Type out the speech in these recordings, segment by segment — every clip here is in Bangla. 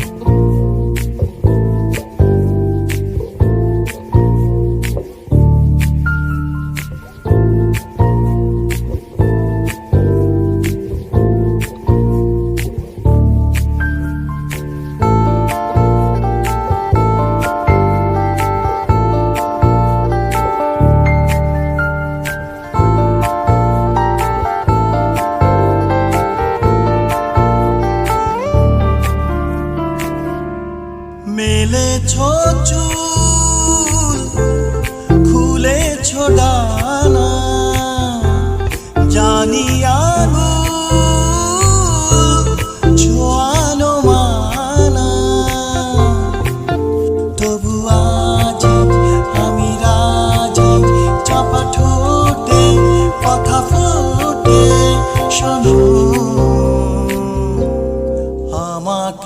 Oh.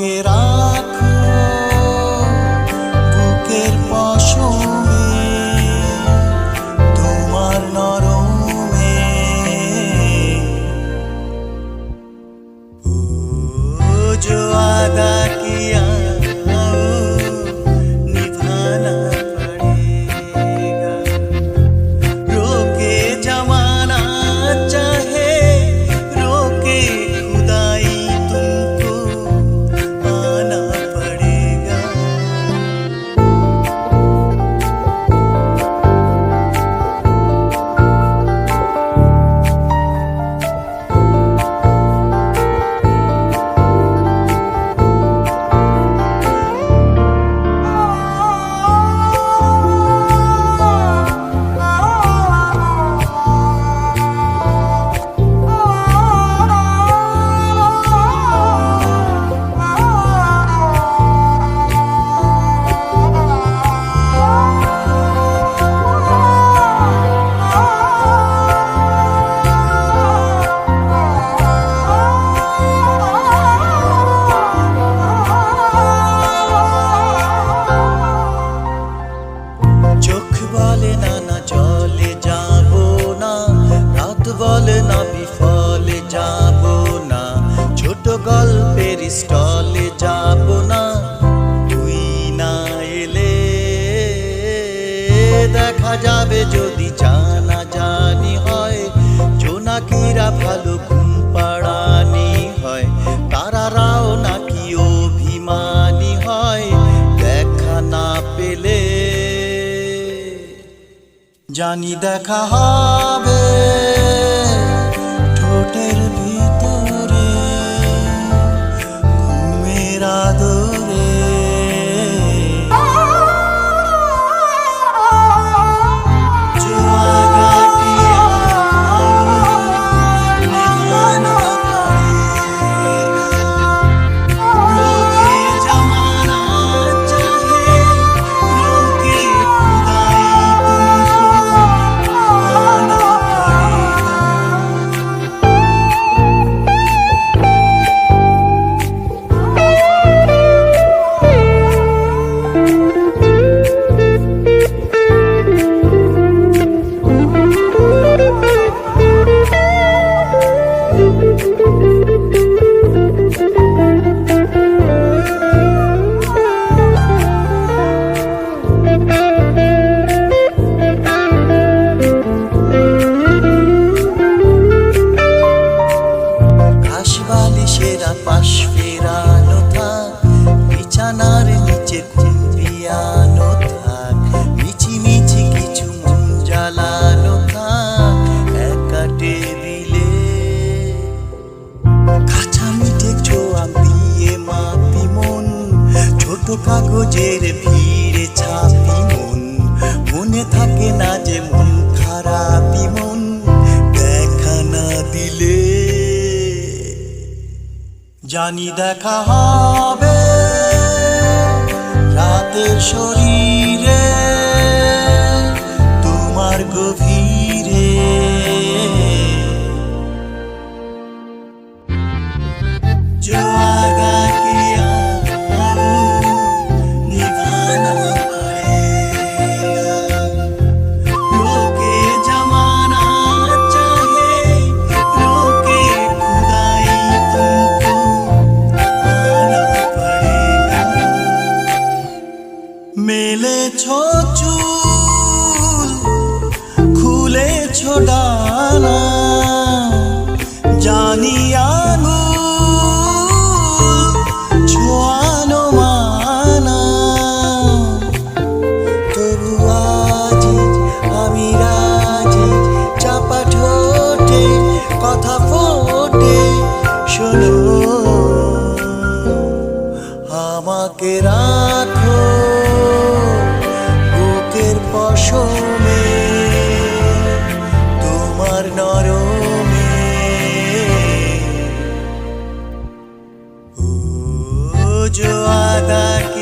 রাখেরা স্টলে যাব না, তুই না এলে। দেখা যাবে যদি জানা জানি হয়, জোনাকিরা ভালো ঘুম পাড়ানি হয়, তারারাও নাকি অভিমানী হয়, দেখা না পেলে। জানি দেখা হয়। কাগজের ছাপি মন। মনে থাকে না যে মন খারাপি মন। দেখা না দিলে জানি দেখা হবে। রাতের শরীর जो आदा किया।